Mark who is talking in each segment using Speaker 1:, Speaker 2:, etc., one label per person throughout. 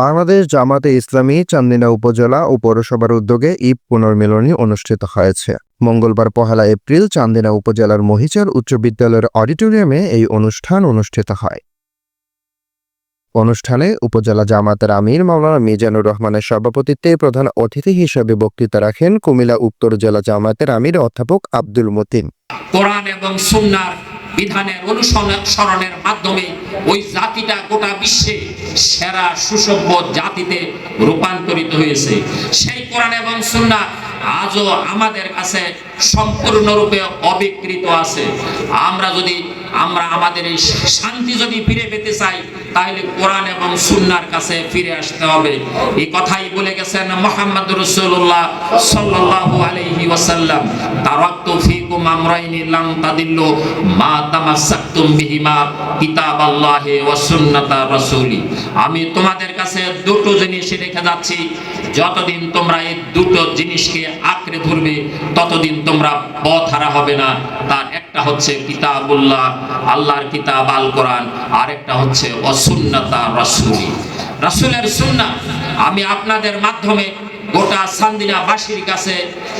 Speaker 1: বাংলাদেশ জামাতে ইসলামী চান্দিনা উপজেলা ও পৌরসভার উদ্যোগে ঈদ পুনর্মিলনী অনুষ্ঠিত হয়েছে। মঙ্গলবার পহেলা এপ্রিল চান্দিনা উপজেলার মহিচার উচ্চ বিদ্যালয়ের অডিটোরিয়ামে এই অনুষ্ঠান অনুষ্ঠিত হয়। অনুষ্ঠানে উপজেলা জামাতের আমির মাওলানা মিজানুর রহমানের সভাপতিত্বে প্রধান অতিথি হিসেবে বক্তৃতা রাখেন কুমিল্লা উত্তর জেলা জামাতের আমির অধ্যাপক আব্দুল মতিন।
Speaker 2: কোরআন এবং বিধানের অনুসরণের মাধ্যমে ওই জাতিটা গোটা বিশ্বে সেরা সুসভ্য জাতিতে রূপান্তরিত হয়েছে। সেই কোরআন এবং সুন্না আজও আমাদের কাছে সম্পূর্ণরূপে অবিকৃত আছে। আমরা যদি, আমরা আমাদের এই শান্তি যদি ফিরে পেতে চাই, তাহলে কোরআন এবং সুন্নার কাছে ফিরে আসতে হবে। এই কথাই বলে গেছেন মোহাম্মদ রসুল্লাহ সাল্লাল্লাহু আলাইহি ওয়াসাল্লাম। তারাক্তু ফীকুম আমরাইনি লাম তাদিল্লু মা তামাসসাকতুম বিহিমা কিতাবাল্লাহি ওয়া সুন্নাতা রাসূলি। আমি তোমাদের কাছে দুটো জিনিস রেখে যাচ্ছি। যতদিন তোমরা এই দুটো জিনিসকে আঁকড়ে ধরবে ততদিন তোমরা পথ হারা হবে না। তার একটা হচ্ছে কিতাবুল্লাহ, আল্লাহর কিতাব আল কোরআন আর একটা হচ্ছে অসুন্নতা রসুলি। রসুলের সুন্না আমি আপনাদের মাধ্যমে গোটা সান্দিনাবাসীর কাছে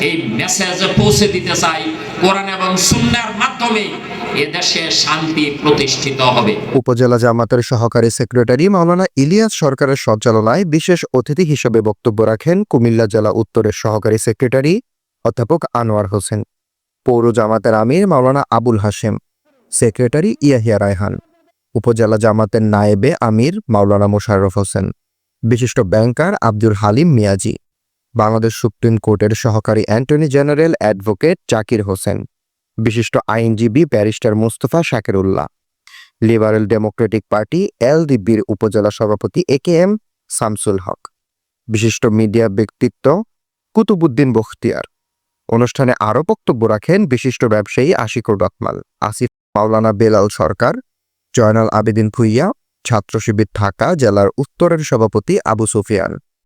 Speaker 2: এই মেসেজ পৌঁছে দিতে চাই। কোরআন এবং সুন্নার মাধ্যমে এ দেশে শান্তি প্রতিষ্ঠিত হবে।
Speaker 1: উপজেলা জামাতের সহকারী সেক্রেটারি মাওলানা ইলিয়াস সরকারের সঞ্চালনায় বিশেষ অতিথি হিসেবে বক্তব্য রাখেন কুমিল্লা জেলা উত্তরের সহকারী সেক্রেটারি অধ্যাপক আনোয়ার হোসেন, পৌর জামাতের আমির মাওলানা আবুল হাশেম, সেক্রেটারি ইয়াহিয়া রায়হান, উপজেলা জামাতের নায়েবে আমির মাওলানা মোশাররফ হোসেন, বিশিষ্ট ব্যাংকার আব্দুল হালিম মিয়াজি, বাংলাদেশ সুপ্রিম কোর্টের সহকারী অ্যান্টনি জেনারেল অ্যাডভোকেট জাকির হোসেন বিশিষ্ট আইনজীবী barrister Mustafa Shakerullah. Liberal democratic party এলডিবির উপজেলা সভাপতি এ কে এম শামসুল হক। বিশিষ্ট মিডিয়া ব্যক্তিত্ব কুতুবুদ্দিন বখতিয়ার। অনুষ্ঠানে আরও বক্তব্য রাখেন বিশিষ্ট ব্যবসায়ী আশিকুর রতমাল আসিফ মাওলানা বেলাল সরকার, জয়নাল আবেদিন ভুইয়া ছাত্র শিবির ঢাকা জেলার উত্তরের সভাপতি আবু সুফিয়ান।